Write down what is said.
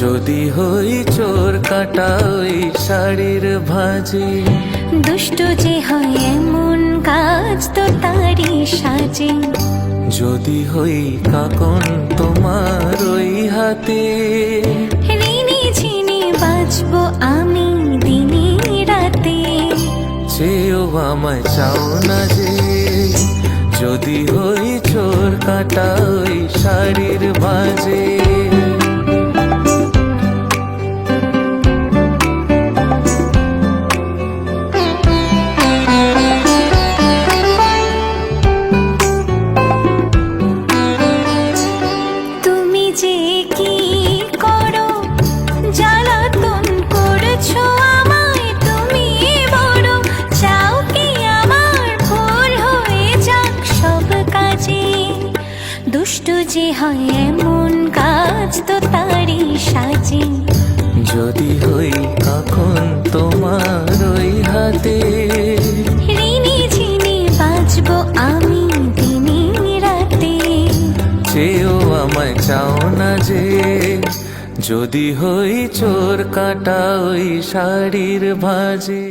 যদি হই চোর কাটা ওই শাড়ির ভাজে। দুষ্ট যে হয় এমন কাজ তো তারি সাজে। যদি হই কাকন তোমার ওই হাতে। ঋণী ঝিনি বাঁচবো আমি দিনে রাতে। চেয়েও আমায় চাও না যে যদি হই চোর কাটা ওই শাড়ির যে হয় এমন কাজ তো তারই সাজে। যদি হই কখন তোমার ওই হাতে। ঋণী ঝিনি বাঁচবো আমি দিনে রাতে। চেয়েও আমায় চাও না যে যদি হই চোর কাটা ওই শাড়ির ভাজে।